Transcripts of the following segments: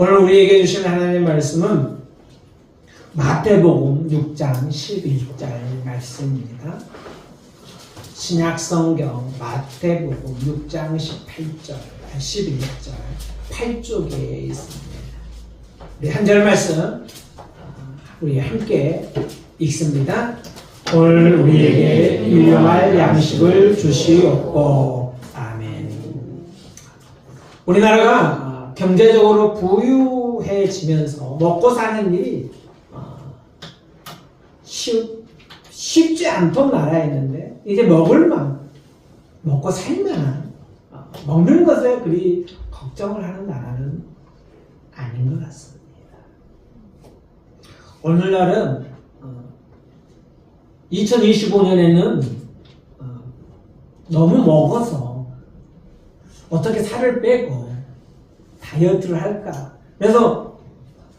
오늘 우리에게 주신 하나님의 말씀은 마태복음 6장 11절 말씀입니다. 신약 성경 마태복음 6장 18절, 11절, 8쪽에 있습니다. 우리 한절 말씀 우리 함께 읽습니다. 오늘 우리에게 일용할 양식을 주시옵고 아멘. 우리나라가 경제적으로 부유해지면서 먹고 사는 일이 어, 쉽, 쉽지 않던 나라였는데 이제 먹을 만 먹고 살만한 어, 먹는 것에 그리 걱정을 하는 나라는 아닌 것 같습니다. 오늘날은 어, 2025년에는 어, 너무 먹어서 어떻게 살을 빼고 다이어트를 할까? 그래서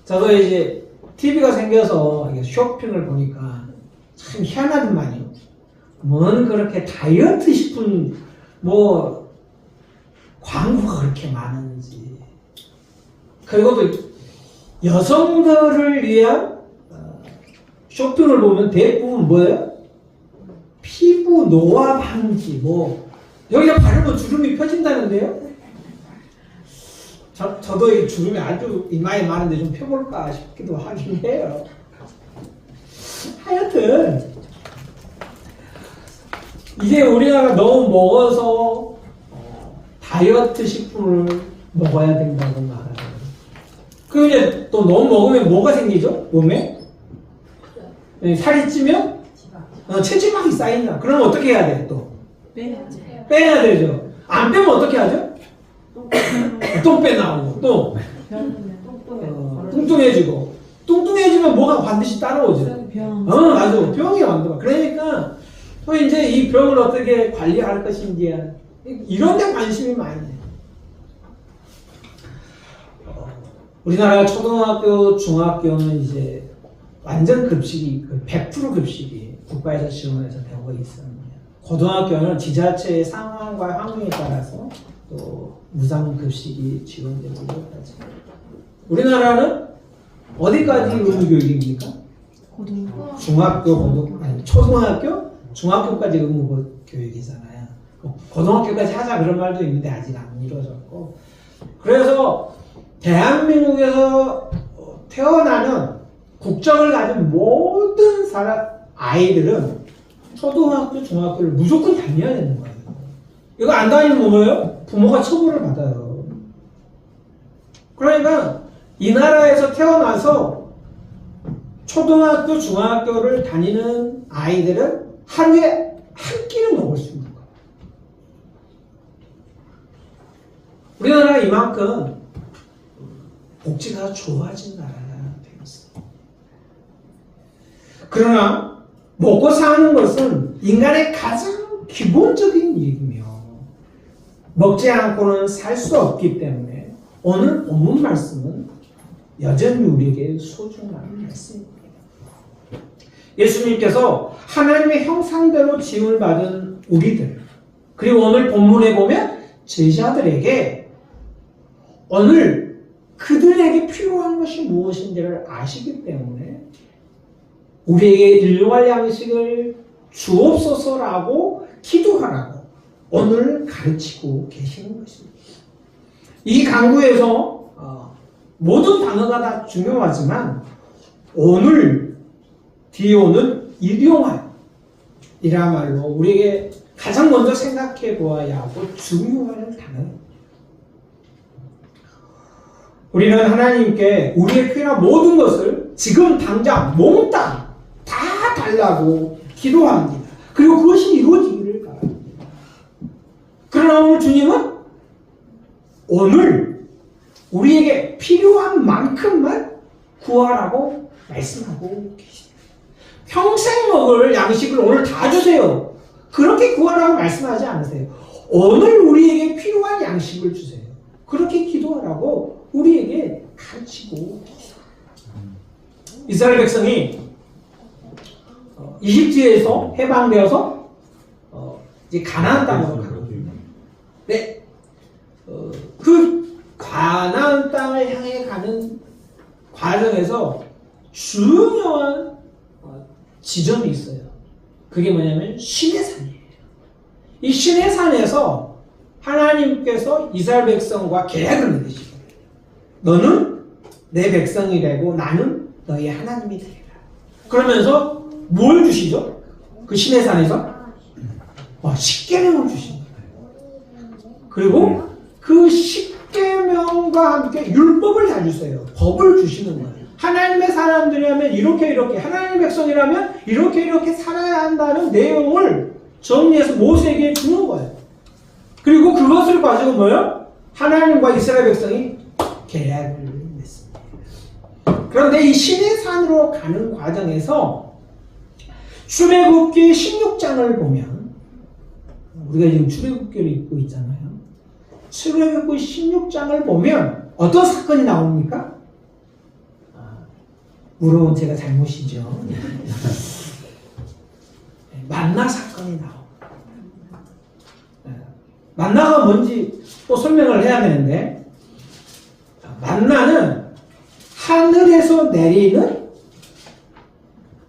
저도 이제 TV가 생겨서 쇼핑을 보니까 참 희한하더만요. 뭔 그렇게 다이어트 식품 뭐 광고가 그렇게 많은지 그리고 또 여성들을 위한 어, 쇼핑을 보면 대부분 뭐예요? 피부 노화 방지 뭐 여기다 바르면 주름이 펴진다는데요? 저, 저도 이 주름이 아주 이마에 많은데 좀 펴볼까 싶기도 하긴 해요. 하여튼 이제 우리나라가 너무 먹어서 어, 다이어트 식품을 먹어야 된다고 말하는. 그 이제 또 너무 먹으면 뭐가 생기죠? 몸에 네, 살이 찌면 어, 체지방이 쌓인다. 그럼 어떻게 해야 돼? 또 빼야 되죠. 안 빼면 어떻게 하죠? 똥 빼나오고 또 어, 뚱뚱해지고 뚱뚱해지면 뭐가 반드시 따라오죠. 병. 어 맞아 병이 완전 그러니까 또 이제 이 병을 어떻게 관리할 것인지 이런 데 관심이 많이 돼. 어, 우리나라 초등학교 중학교는 이제 완전 급식이 그100% 급식이 국가에서 지원해서 되고 있습니다. 고등학교는 지자체의 상황과 환경에 따라서 또 무상 급식이 지원되고 있다지. 우리나라는 어디까지 의무 교육입니까? 고등부. 중학교, 고등, 아니, 초등학교, 중학교까지 의무 교육이잖아요. 뭐 고등학교까지 하자 그런 말도 있는데 아직 안 이루어졌고. 그래서 대한민국에서 어, 태어나는 국적을 가진 모든 사람, 아이들은 초등학교, 중학교를 무조건 다녀야 되는 거예요. 이거 안 다니면 뭐예요? 부모가 처벌을 받아요. 그러니까 이 나라에서 태어나서 초등학교, 중학교를 다니는 아이들은 하루에 한 끼는 먹을 수 있는 거예요. 우리나라가 이만큼 복지가 좋아진 나라가 되었어요. 그러나 먹고 사는 것은 인간의 가장 기본적인 일이며 먹지 않고는 살수 없기 때문에 오늘 본문 말씀은 여전히 우리에게 소중한 말씀입니다. 예수님께서 하나님의 형상대로 지음을 받은 우리들 그리고 오늘 본문에 보면 제자들에게 오늘 그들에게 필요한 것이 무엇인지를 아시기 때문에 우리에게 일용할 양식을 주옵소서라고 기도하라고 오늘 가르치고 계시는 것입니다. 이 강구에서 어, 모든 단어가 다 중요하지만 오늘 뒤에 오는 일용할 이라 말로 우리에게 가장 먼저 생각해 보아야 하고 중요한 단어입니다. 우리는 하나님께 우리의 필요한 모든 것을 지금 당장 몽땅 다 달라고 기도합니다. 그리고 그것이 바랍니다. 그러나 오늘 주님은 오늘 우리에게 필요한 만큼만 구하라고 말씀하고 계십니다. 평생 먹을 양식을 오늘 다 주세요. 그렇게 구하라고 말씀하지 않으세요. 오늘 우리에게 필요한 양식을 주세요. 그렇게 기도하라고 우리에게 가르치고 계십니다. 이스라엘 백성이 어, 이집트에서 해방되어서 어, 이제 가나안 땅으로 가고 네. 어, 그 가나안 땅을 향해 가는 과정에서 중요한 어, 지점이 있어요. 그게 뭐냐면 신의 산이에요. 이 신의 산에서 하나님께서 이스라엘 백성과 계약을 맺으시고 너는 내 백성이 되고 나는 너의 하나님이 되리라. 그러면서 뭘 주시죠? 그 신의 산에서 어, 십계명을 거예요. 그리고 그 십계명과 함께 율법을 다 주세요. 법을 주시는 거예요. 하나님의 사람들이라면 이렇게 이렇게 하나님의 백성이라면 이렇게 이렇게 살아야 한다는 내용을 정리해서 모세에게 주는 거예요. 그리고 그것을 가지고 뭐요? 하나님과 이스라엘 백성이 계약을 맺습니다. 그런데 이 신의 산으로 가는 과정에서 출애굽기 16장을 보면 우리가 지금 출애굽기를 읽고 있잖아요. 출애굽기 16장을 보면 어떤 사건이 나옵니까? 아, 물어본 제가 잘못이죠. 네, 만나 사건이 나옵니다. 네, 만나가 뭔지 또 설명을 해야 되는데 자, 만나는 하늘에서 내리는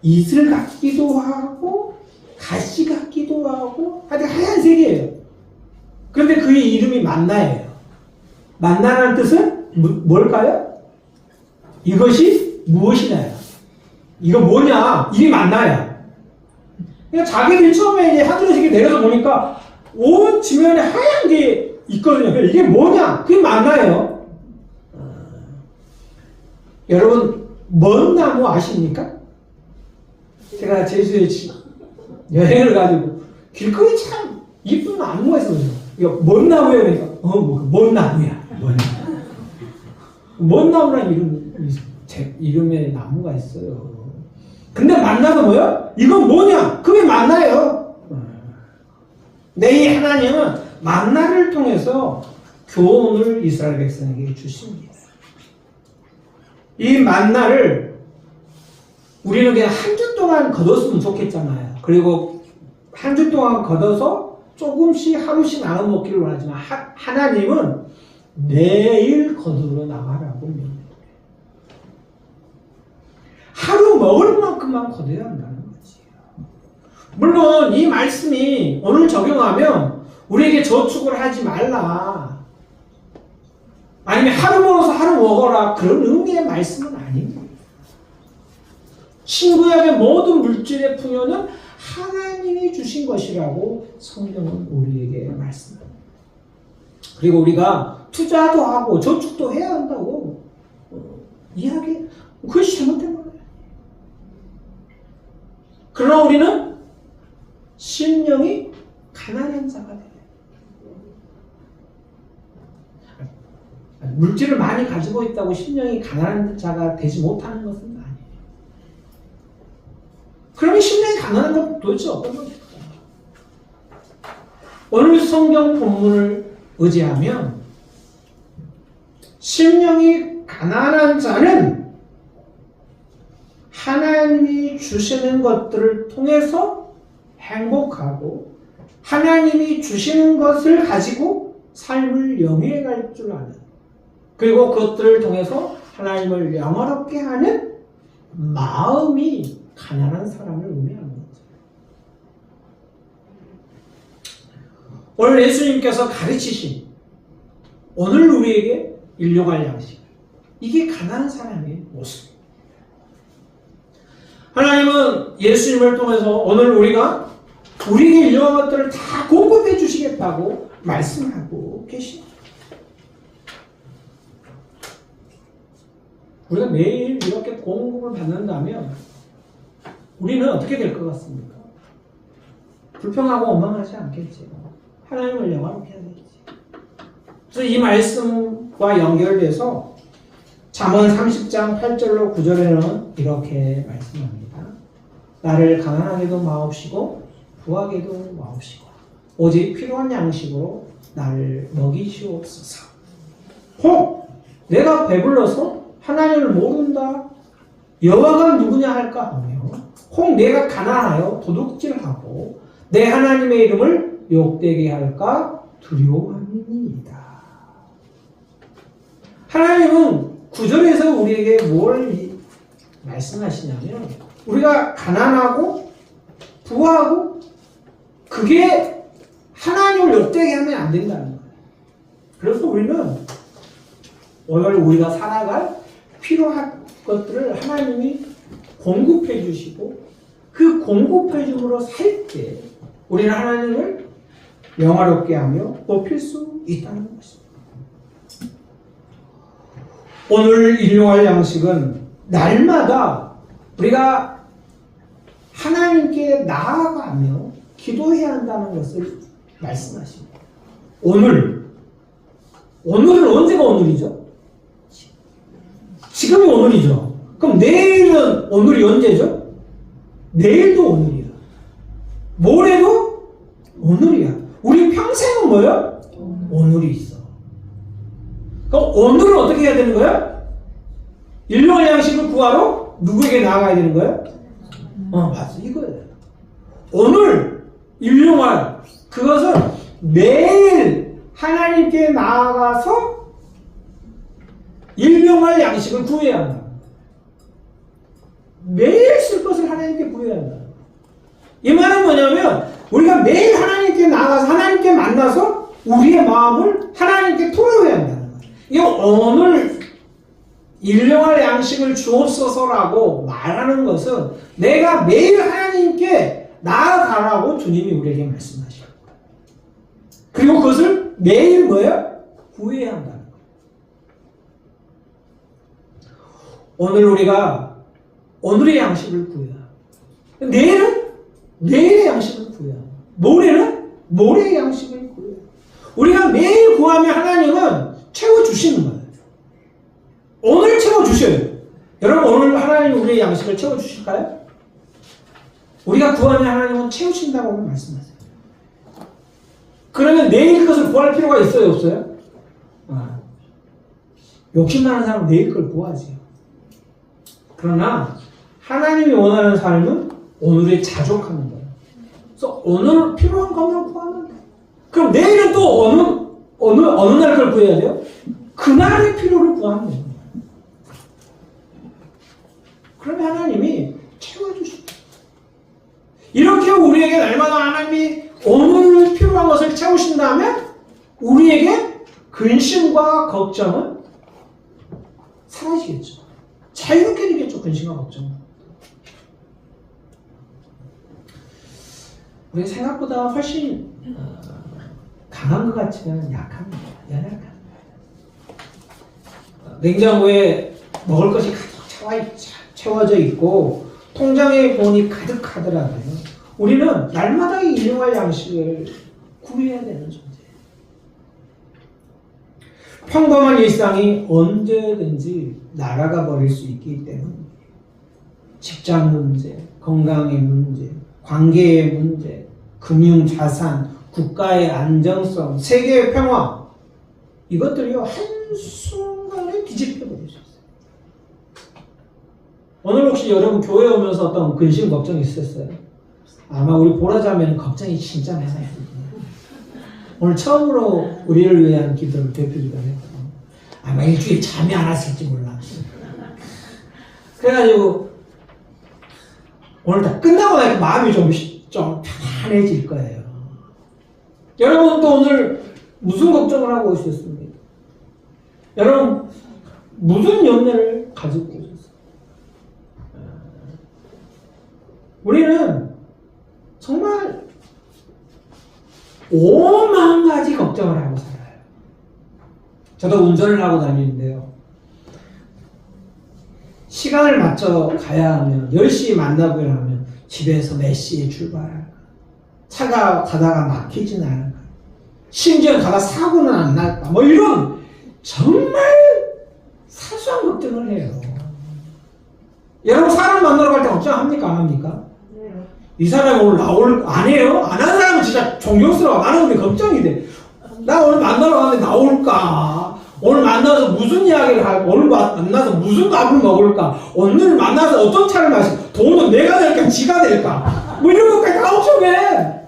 이슬 같기도 하고 가시 같기도 하고 하여튼 하얀색이에요. 그런데 그의 이름이 만나예요. 만나라는 뜻은 무- 뭘까요? 이것이 무엇이냐요? 이거 뭐냐? 이게 만나야. 그러니까 자기들이 처음에 이제 하늘에서 내려서 보니까 온 지면에 하얀 게 있거든요. 그러니까 이게 뭐냐? 그게 만나예요. 어, 여러분 먼 나무 아십니까? 제가 제주에 지- 여행을 가지고 길거리 참 이쁜 나무가 있어요. 이거 먼 나무예요. 그러니까 어뭐먼 나무야. 먼 나무. 먼 나무라는 이름 제 이름의 나무가 있어요. 근데 만나가 뭐야? 이건 뭐냐? 그게 만나예요. 내 하나님은 만나를 통해서 교훈을 이스라엘 백성에게 주십니다. 이 만나를 우리는 그냥 한 주 동안 걷었으면 좋겠잖아요. 그리고 한 주 동안 걷어서 조금씩 하루씩 나눠 먹기를 원하지만 하, 하나님은 매일 거두러 나가라고 명령해요. 하루 먹을 만큼만 거둬야 한다는 거지. 물론 이 말씀이 오늘 적용하면 우리에게 저축을 하지 말라. 아니면 하루 먹어서 하루 먹어라. 그런 의미의 말씀은 아닙니다. 신구약의 모든 물질의 풍요는 하나님이 주신 것이라고 성경은 우리에게 말씀합니다. 그리고 우리가 투자도 하고 저축도 해야 한다고 어, 이야기 그것이 잘못된 거예요. 그러나 우리는 심령이 가난한 자가 돼요. 물질을 많이 가지고 있다고 심령이 가난한 자가 되지 못하는 것은. 그러면 심령이 가난한 건 도대체 어떤 겁니까? 오늘 성경 본문을 의지하면 심령이 가난한 자는 하나님이 주시는 것들을 통해서 행복하고 하나님이 주시는 것을 가지고 삶을 영위해 갈 줄 아는 그리고 그것들을 통해서 하나님을 영화롭게 하는 마음이 가난한 사람을 의미하는 거죠. 오늘 예수님께서 가르치신 오늘 우리에게 인류갈 양식 이게 가난한 사람의 모습. 하나님은 예수님을 통해서 오늘 우리가 우리에게 일용할 것들을 다 공급해 주시겠다고 말씀하고 계십니다. 우리가 매일 이렇게 공급을 받는다면 우리는 어떻게 될 것 같습니까? 불평하고 원망하지 않겠지요. 하나님을 영화롭게 해야겠지. 그래서 이 말씀과 연결돼서 잠언 30장 8절로 9절에는 이렇게 말씀합니다. 나를 가난하게도 마옵시고 부하게도 마옵시고 오직 필요한 양식으로 나를 먹이시옵소서. 혹 내가 배불러서 하나님을 모른다. 여호와가 누구냐 할까 혹 내가 가난하여 도둑질하고 내 하나님의 이름을 욕되게 할까 두려워함이니이다. 하나님은 구절에서 우리에게 뭘 이- 말씀하시냐면 우리가 가난하고 부하고 그게 하나님을 욕되게 하면 안 된다는 거예요. 그래서 우리는 오늘 우리가 살아갈 필요한 것들을 하나님이 공급해 주시고 그 공급해 줌으로 살 때 우리는 하나님을 영화롭게 하며 높일 수 있다는 것입니다. 오늘 일용할 양식은 날마다 우리가 하나님께 나아가며 기도해야 한다는 것을 말씀하십니다. 오늘, 오늘은 언제가 오늘이죠? 지금이 오늘이죠. 그럼 내일은 오늘이 언제죠? 내일도 오늘이야. 모레도 오늘이야. 우리 평생은 뭐야? 오늘이 있어. 그럼 오늘은 어떻게 해야 되는 거야? 일용할 양식을 구하러 누구에게 나아가야 되는 거야? 어, 맞아. 이거예요. 오늘 일용할 그것은 매일 하나님께 나아가서 일용할 양식을 구해야 한다. 매일 쓸 것을 하나님께 구해야 한다. 이 말은 뭐냐면 우리가 매일 하나님께 나가서 하나님께 만나서 우리의 마음을 하나님께 토로해야 한다는 거예요. 이게 오늘 일용할 양식을 주옵소서라고 말하는 것은 내가 매일 하나님께 나아가라고 주님이 우리에게 말씀하셔요. 그리고 그것을 매일 뭐야? 구해야 한다는 거예요. 오늘 우리가 오늘의 양식을 구해야. 내일은 내일의 양식을 구해야. 모레는 모레의 양식을 구해야. 우리가 매일 구하면 하나님은 채워 주시는 거예요. 오늘 채워 주셔요. 여러분 오늘 하나님 우리의 양식을 채워 주실까요? 우리가 구하면 하나님은 채우신다고 말씀하세요. 그러면 내일 것을 구할 필요가 있어요, 없어요? 아, 욕심나는 사람은 내일 걸 구하지. 그러나 하나님이 원하는 삶은 자족하는 거예요. 그래서 오늘 필요한 것만 구하면 돼. 그럼 내일은 또 어느 어느 어느 날 걸 구해야 돼요? 그날의 필요를 구하면 돼요. 그러면 하나님이 채워주시죠. 이렇게 우리에게 날마다 하나님이 오늘 필요한 것을 채우신다면 우리에게 근심과 걱정은 사라지겠죠. 자유롭게 되겠죠. 근심과 걱정은. 우리 생각보다 훨씬 어, 강한 것 같지만 약합니다. 연약합니다. 어, 냉장고에 먹을 것이 가득 채워져 있고 통장에 돈이 가득하더라도요. 우리는 날마다 이 일용할 양식을 구해야 되는 존재예요. 평범한 일상이 언제든지 날아가 버릴 수 있기 때문에 직장 문제, 건강의 문제, 관계의 문제, 금융 자산, 국가의 안정성, 세계의 평화 이것들이요 한순간에 뒤집혀 있어요. 오늘 혹시 여러분 교회 오면서 어떤 근심 걱정 있으셨어요? 아마 우리 보라자매는 걱정이 진짜 많아요. 오늘 처음으로 우리를 위한 기도를 대표기도 했거든요. 아마 일주일 잠이 안 왔을지 몰라. 그래가지고 오늘 다 끝나고 나니까 마음이 좀, 좀 편안해질 거예요. 여러분 또 오늘 무슨 걱정을 하고 오셨습니까? 여러분 무슨 연애를 가지고 오셨어요? 우리는 정말 오만 가지 걱정을 하고 살아요. 저도 운전을 하고 다니는데요. 시간을 맞춰 가야 하면 10시에 만나고야 하면 집에서 몇 시에 출발할까? 차가 가다가 막히진 않을까? 심지어 가다 사고는 안 날까? 뭐 이런 정말 사소한 걱정을 해요. 여러분 사람 만나러 갈 때 걱정합니까? 안 합니까? 이 사람이 오늘 나올 안 해요? 안 하는 사람은 진짜 존경스러워. 나는 근데 걱정이 돼. 나 오늘 만나러 가는데 나올까? 오늘 만나서 무슨 이야기를 할까? 오늘 마- 만나서 무슨 밥을 먹을까? 오늘 만나서 어떤 차를 마실 돈은 내가 될까? 지가 될까? 뭐 이런 것까지 다 걱정해.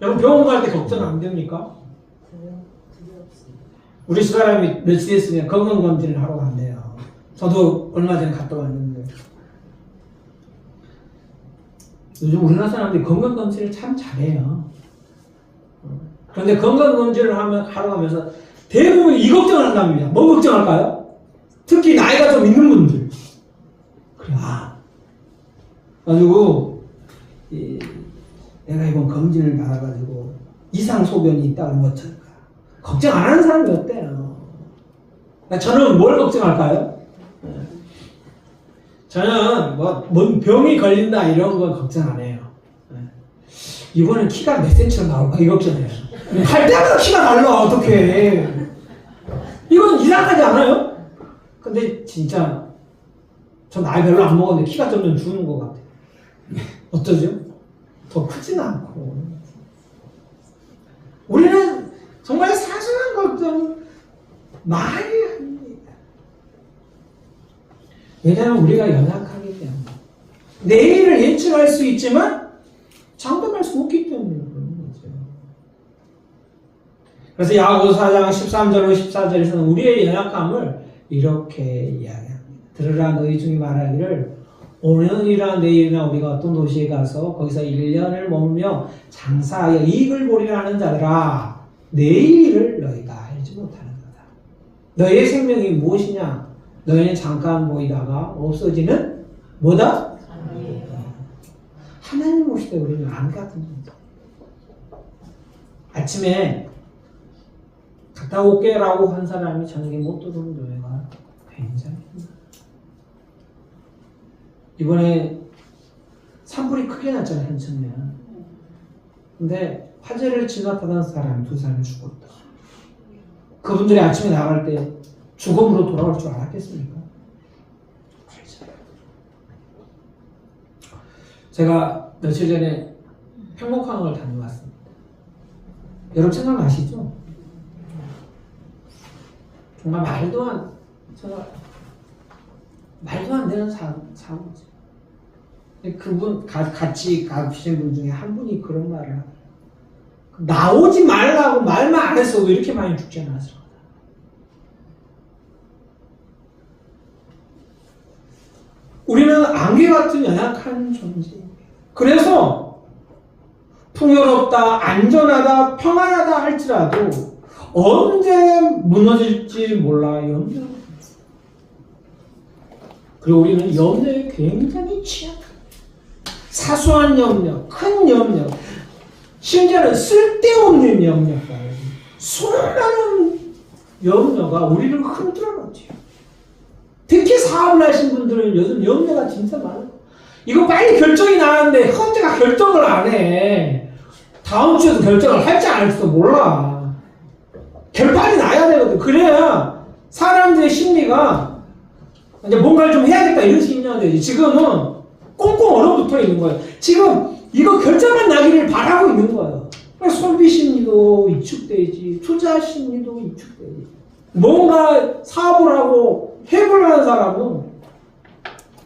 여러분 병원 갈 때 걱정 안 됩니까? 우리 집사람이 며칠 있으면 건강검진을 하러 간대요. 저도 얼마 전에 갔다 왔는데. 요즘 우리나라 사람들이 건강검진을 참 잘해요. 어. 그런데 건강검진을 하면, 하러 가면서 대부분 이 걱정을 한답니다. 뭐 걱정할까요? 특히 나이가 좀 있는 분들. 그래, 아. 가지고, 이, 내가 이번 검진을 받아가지고 이상 소변이 있다면 어쩔까? 걱정 안 하는 사람이 어때요? 그러니까 저는 뭘 걱정할까요? 네. 저는 뭐, 뭔 병이 걸린다 이런 건 걱정 안 해요. 네. 이번엔 키가 몇 센치로 나올까 이 걱정해요. 할 때마다 키가 달라 어떻게? 이건 이상하지 않아요? 근데 진짜 저 나이 별로 안 먹었는데 키가 점점 주는 것 같아요. 어쩌죠? 더 크진 않고. 우리는 정말 사소한 걱정 많이 합니다. 왜냐하면 우리가 연약하기 때문에. 내일을 예측할 수 있지만 장담할 수 없기 때문에. 그래서 야고보 4장 13절로 14절에서는 우리의 연약함을 이렇게 이야기합니다. 들으라 너희 중에 말하기를 오늘이나 내일이나 우리가 어떤 도시에 가서 거기서 1년을 머물며 장사하여 이익을 보리라 하는 자들아 내일을 너희가 알지 못하는 거다. 너희의 생명이 무엇이냐? 너희는 잠깐 보이다가 없어지는 뭐다? 하나님 오실 때 우리는 안 같은 존재. 아침에 갔다 올게 라고 한 사람이 저녁에 못 들어오는 노래가 굉장히 힘들어요. 이번에 산불이 크게 났잖아요, 현천면. 근데 화재를 진압하던 사람 두 사람이 죽었다. 그분들이 아침에 나갈 때 죽음으로 돌아올 줄 알았겠습니까? 알죠. 제가 며칠 전에 평목항을 다녀왔습니다. 여러분 생각나시죠? 정말 말도 안, 정말 말도 안 되는. 근데 그분 가, 같이 가주신 분 중에 한 분이 그런 말을 하더라고요. 나오지 말라고 말만 안 했어도 이렇게 많이 죽지 않았을 거다. 우리는 안개 같은 연약한 존재입니다. 그래서 풍요롭다, 안전하다, 평안하다 할지라도 언제 무너질지 몰라 염려. 그리고 우리는 염려에 굉장히 취약합니다. 사소한 염려, 큰 염려, 심지어는 쓸데없는 염려까지 수많은 염려가 우리를 흔들어놓죠. 특히 사업을 하신 분들은 요즘 염려가 진짜 많아요. 이거 빨리 결정이 나는데 현재가 결정을 안 해. 다음 주에도 결정을 할지 안 할지도 몰라. 결판이 나야 되거든. 그래야 사람들의 심리가 이제 뭔가를 좀 해야겠다 이런 심리가 되지. 지금은 꽁꽁 얼어붙어 있는 거예요. 지금 이거 결정만 나기를 바라고 있는 거예요. 그러니까 소비 심리도 위축되지, 투자 심리도 위축되지. 뭔가 사업을 하고 해볼 하는 사람은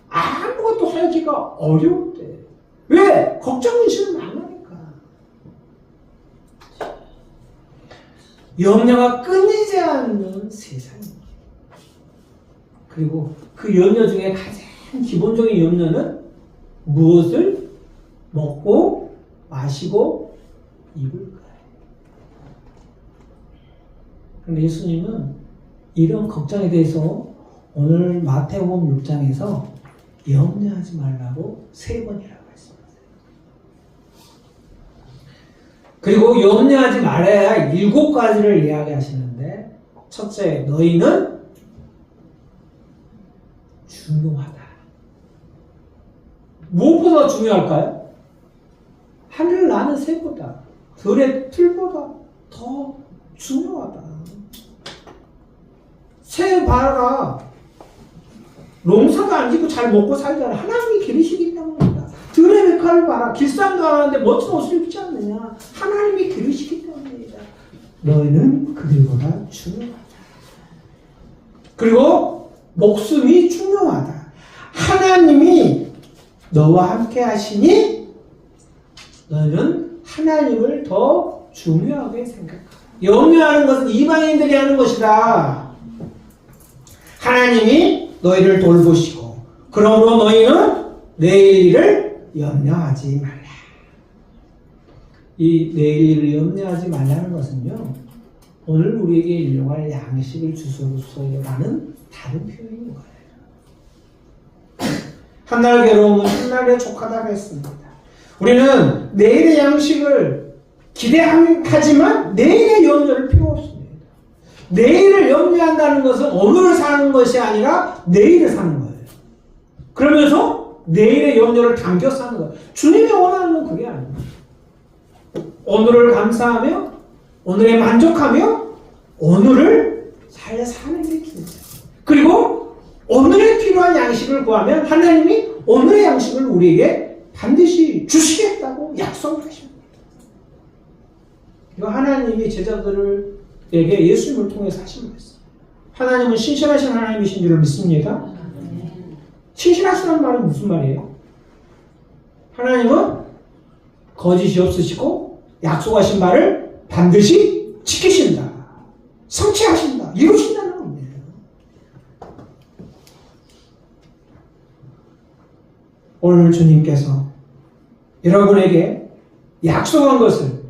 아무것도 하기가 어려운데. 왜? 걱정 의식은 많으니까. 염려가 끊이지 않는 세상입니다. 그리고 그 염려 중에 가장 기본적인 염려는 무엇을 먹고 마시고 입을까요? 근데 예수님은 이런 걱정에 대해서 오늘 마태복음 6장에서 염려하지 말라고 세 번이라고 말씀하세요. 그리고 염려하지 말아야 할 일곱 가지를 이야기하시는데 첫째, 너희는 중요하다. 무엇보다 중요할까요? 하늘 나는 새보다, 들의 틀보다 더 중요하다. 새 봐라. 농사도 안 짓고 잘 먹고 살잖아. 하나님이 때문이다. 들의 백화를 봐라. 길상도 안 하는데 멋진 옷을 입지 않느냐. 하나님이 기르시기 때문이다. 너희는 그들보다 중요하다. 그리고 목숨이 중요하다. 하나님이 너와 함께 하시니 너는 하나님을 더 중요하게 생각하라. 염려하는 것은 이방인들이 하는 것이다. 하나님이 너희를 돌보시고 그러므로 너희는 내일 일을 염려하지 말라. 이 내일 일을 염려하지 말라는 것은요. 오늘 우리에게 일용할 양식을 주소서라는 다른 표현인 거예요. 한날 괴로움은 한날에 족하다고 했습니다. 우리는 내일의 양식을 기대하지만 내일의 염려를 필요 없습니다. 내일을 염려한다는 것은 오늘을 사는 것이 아니라 내일을 사는 거예요. 그러면서 내일의 염려를 당겨 사는 거예요. 주님이 원하는 건 그게 아닙니다. 오늘을 감사하며 오늘에 만족하며 오늘을 잘 사는 게 중요해요. 그리고 오늘에 필요한 양식을 구하면 하나님이 오늘의 양식을 우리에게 반드시 주시겠다고 약속을 하십니다. 이거 하나님이 제자들에게 예수님을 통해서 하신 거였어요. 하나님은 신실하신 하나님이신 줄을 믿습니다. 신실하시다는 말은 무슨 말이에요? 하나님은 거짓이 없으시고 약속하신 말을 반드시 지키신다. 성취하신다. 이루신다는 겁니다. 오늘 주님께서 여러분에게 약속한 것을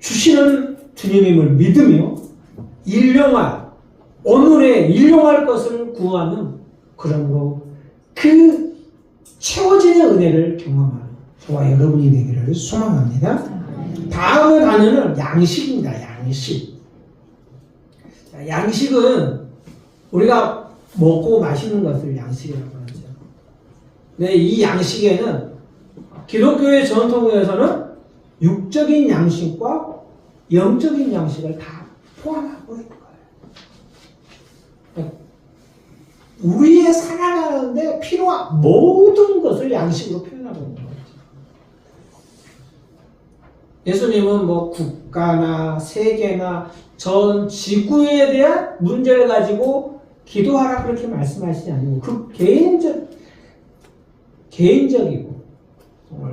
주시는 주님임을 믿으며 일용할 오늘에 일용할 것을 구하는 그러므로 그 채워지는 은혜를 경험하는 저와 여러분이 되기를 소망합니다. 다음의 단어는 양식입니다. 양식. 자, 양식은 우리가 먹고 마시는 것을 양식이라고 하죠. 네, 이 양식에는 기독교의 전통에서는 육적인 양식과 영적인 양식을 다 포함하고 있는 거예요. 우리의 살아가는데 필요한 모든 것을 양식으로 표현하고 있는 거예요. 예수님은 뭐 국가나 세계나 전 지구에 대한 문제를 가지고 기도하라 그렇게 말씀하시지 아니고 그 개인적 개인적이고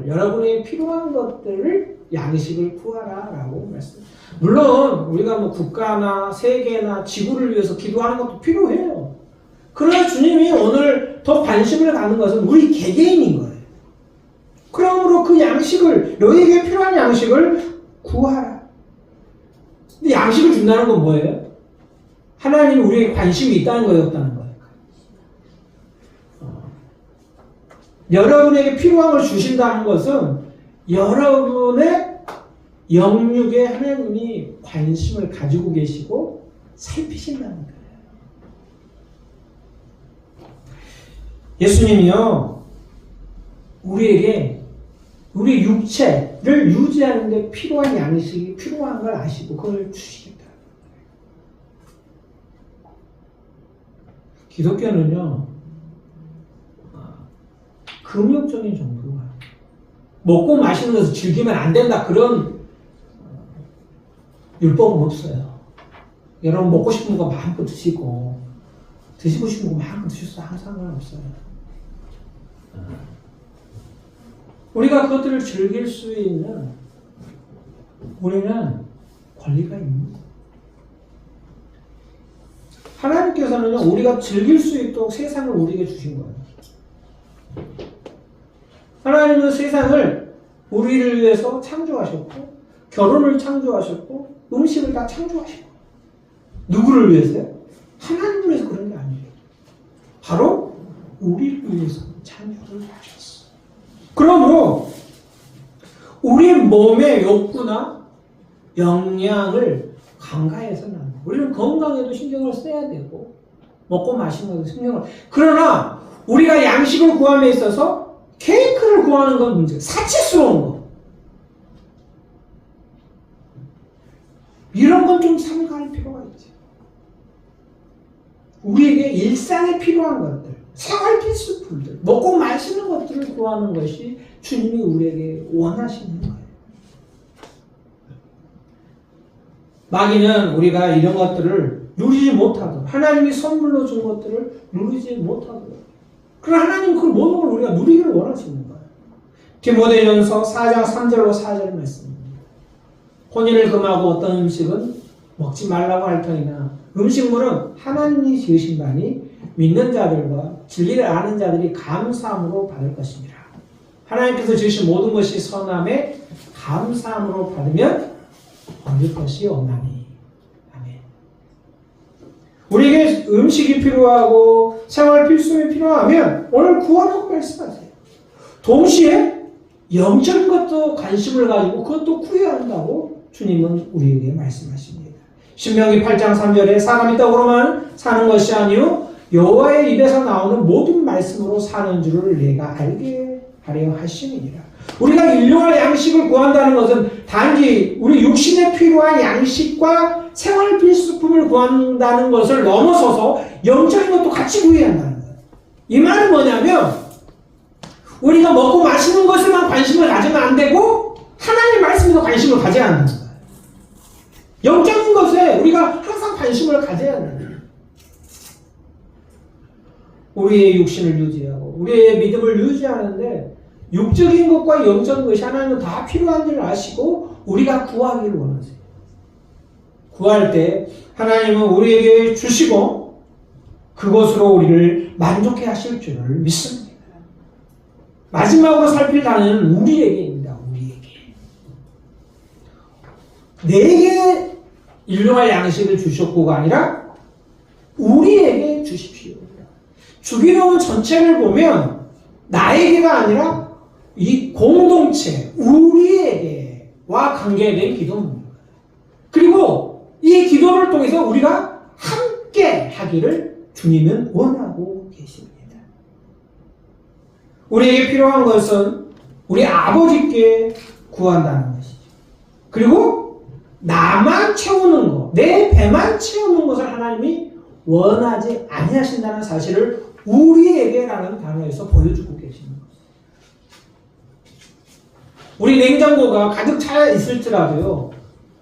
여러분이 필요한 것들을 양식을 구하라라고 말씀. 물론 우리가 뭐 국가나 세계나 지구를 위해서 기도하는 것도 필요해요. 그러나 주님이 오늘 더 관심을 갖는 것은 우리 개개인인 거예요. 그러므로 그 양식을 너에게 필요한 양식을 구하라. 근데 양식을 준다는 건 뭐예요? 하나님이 우리에게 관심이 있다는 거예요, 없다는 거예요. 어. 여러분에게 필요한 걸 주신다는 것은 여러분의 영육에 하나님이 관심을 가지고 계시고 살피신다는 거예요. 예수님이요, 우리에게 우리 육체를 유지하는 데 필요한 양식이 필요한 걸 아시고 그걸 주시겠다. 기독교는요, 아, 금욕적인 정도가 먹고 마시는 것을 즐기면 안 된다 그런 어, 율법은 없어요. 여러분 먹고 싶은 거 마음껏 드시고 드시고 싶은 거 마음껏 드셔도 항상 상관없어요. 우리가 그것들을 즐길 수 있는 우리는 권리가 있습니다. 하나님께서는요, 우리가 즐길 수 있도록 세상을 우리에게 주신 거예요. 하나님은 세상을 우리를 위해서 창조하셨고, 결혼을 창조하셨고, 음식을 다 창조하셨고, 누구를 위해서요? 하나님을 위해서 그런 게 아니에요. 바로 우리를 위해서 창조를 하셨어. 그러므로 우리 몸의 욕구나 영양을 강가해서는 안 돼. 우리는 건강에도 신경을 써야 되고 먹고 마시는 것도 신경을 그러나 우리가 양식을 구함에 있어서 케이크를 구하는 건 문제 사치스러운 거 이런 건 좀 삼가할 필요가 있죠. 우리에게 일상에 필요한 것들 생활 필수품들, 먹고 마시는 것들을 구하는 것이 주님이 우리에게 원하시는 거예요. 마귀는 우리가 이런 것들을 누리지 못하도록, 하나님이 선물로 준 것들을 누리지 못하도록. 그러나 하나님 그 모든 걸 우리가 누리기를 원하시는 거예요. 디모데전서 4장 3절로 4절 말씀입니다. 혼인을 금하고 어떤 음식은 먹지 말라고 할 터이나 음식물은 하나님이 지으신 바니 믿는 자들과 진리를 아는 자들이 감사함으로 받을 것입니다. 하나님께서 지으신 모든 것이 선함에 감사함으로 받으면 얻을 것이 없나니. 아멘. 우리에게 음식이 필요하고 생활 필수품이 필요하면 오늘 구하라고 말씀하세요. 동시에 영적인 것도 관심을 가지고 그것도 구해야 한다고 주님은 우리에게 말씀하십니다. 신명기 8장 3절에 사람이 떡으로만 사는 것이 아니요 여호와의 입에서 나오는 모든 말씀으로 사는 줄을 내가 알게 하려 하심이니라. 우리가 일용할 양식을 구한다는 것은 단지 우리 육신에 필요한 양식과 생활 필수품을 구한다는 것을 넘어서서 영적인 것도 같이 구해야 한다는 거예요. 이 말은 뭐냐면 우리가 먹고 마시는 것에만 관심을 가지면 안 되고 하나님 말씀에도 관심을 가져야 한다는 거예요. 영적인 것에 우리가 항상 관심을 가져야 한다는 거예요. 우리의 육신을 유지하고 우리의 믿음을 유지하는데 육적인 것과 영적인 것이 하나님은 다 필요한 줄 아시고 우리가 구하기를 원하세요. 구할 때 하나님은 우리에게 주시고 그것으로 우리를 만족해 하실 줄을 믿습니다. 마지막으로 살필 단어는 우리에게입니다. 우리에게. 내게 일용할 양식을 주셨고가 아니라 우리에게 주십시오. 주기도문 전체를 보면 나에게가 아니라 이 공동체 우리에게와 관계된 기도입니다. 그리고 이 기도를 통해서 우리가 함께 하기를 주님은 원하고 계십니다. 우리에게 필요한 것은 우리 아버지께 구한다는 것이죠. 그리고 나만 채우는 것, 내 배만 채우는 것을 하나님이 원하지 아니하신다는 사실을 우리에게라는 단어에서 보여주고 계시는 거예요. 우리 냉장고가 가득 차 있을지라도요,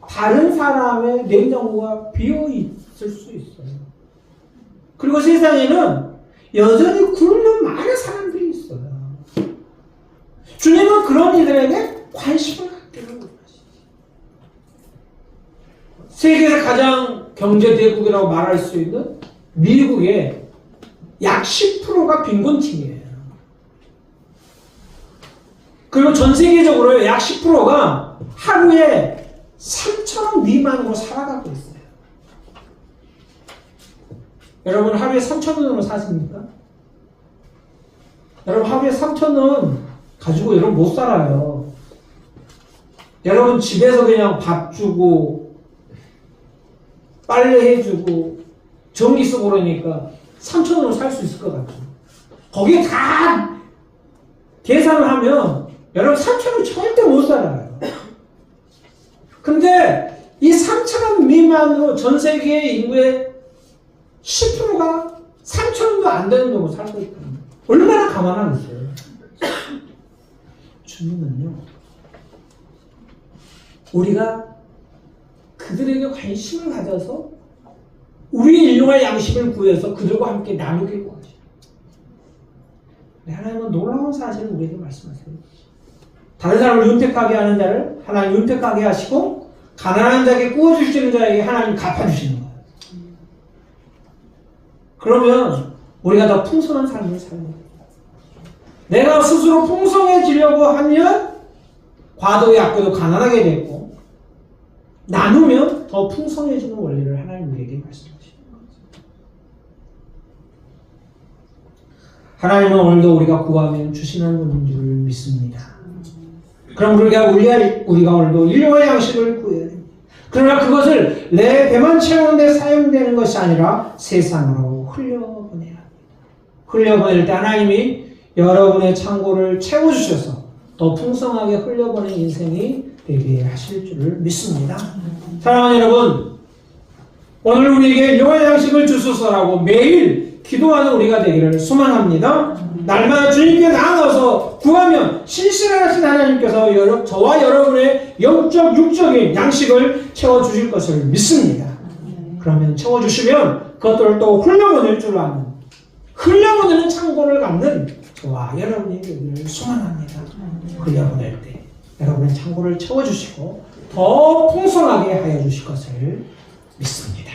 다른 사람의 냉장고가 비어 있을 수 있어요. 그리고 세상에는 여전히 굶는 많은 사람들이 있어요. 주님은 그런 이들에게 관심을 갖기를 원하시죠. 세계에서 가장 경제 대국이라고 말할 수 있는 미국의 약 10%가 빈곤층이에요. 그리고 전 세계적으로 약 10%가 하루에 3천원 미만으로 살아가고 있어요. 여러분 하루에 3천원으로 사십니까? 여러분 하루에 3천원 가지고 여러분 못 살아요. 여러분 집에서 그냥 밥 주고 빨래 해주고 전기 쓰고 그러니까 3천원으로 살 수 있을 것 같죠. 거기에 다 계산을 하면 여러분 3천원 절대 못 살아요. 근데 이 3천원 미만으로 전 세계 인구의 10%가 3천원도 안 되는 정도 살고 있다. 얼마나 가만하겠어요. 주님은요, 우리가 그들에게 관심을 가져서 우리 일용할 양식을 구해서 그들과 함께 나누길. 네, 하나님은 놀라운 사실을 우리에게 말씀하세요. 다른 사람을 윤택하게 하는 자를 하나님 윤택하게 하시고 가난한 자에게 구워주시는 자에게 하나님 갚아주시는 거예요. 그러면 우리가 더 풍성한 삶을 살는 거예요. 내가 스스로 풍성해지려고 하면 과도의 악도도 가난하게 되고 나누면 더 풍성해지는 원리를 하나님 우리에게 말씀하시는 거죠. 하나님은 오늘도 우리가 구하면 주시는 분인 줄 믿습니다. 그럼 우리가 우리가, 우리가 오늘도 일용할 양식을 구해야 됩니다. 그러나 그것을 내 배만 채우는 데 사용되는 것이 아니라 세상으로 흘려보내야 합니다. 흘려보낼 때 하나님이 여러분의 창고를 채워주셔서 더 풍성하게 흘려보낸 인생이 되게 하실 줄을 믿습니다. 사랑하는 여러분, 오늘 우리에게 일용할 양식을 주소서라고 매일 기도하는 우리가 되기를 소망합니다. 날마다 주님께 나아가서 구하면 신실하신 하나님께서 저와 여러분의 영적, 육적인 양식을 채워주실 것을 믿습니다. 그러면 채워주시면 그것들을 또 흘려보낼 줄 아는 흘려보내는 창고를 갖는 저와 여러분이 되기를 소망합니다. 흘려보낼 때 여러분의 창고를 채워주시고 더 풍성하게 하여 주실 것을 믿습니다.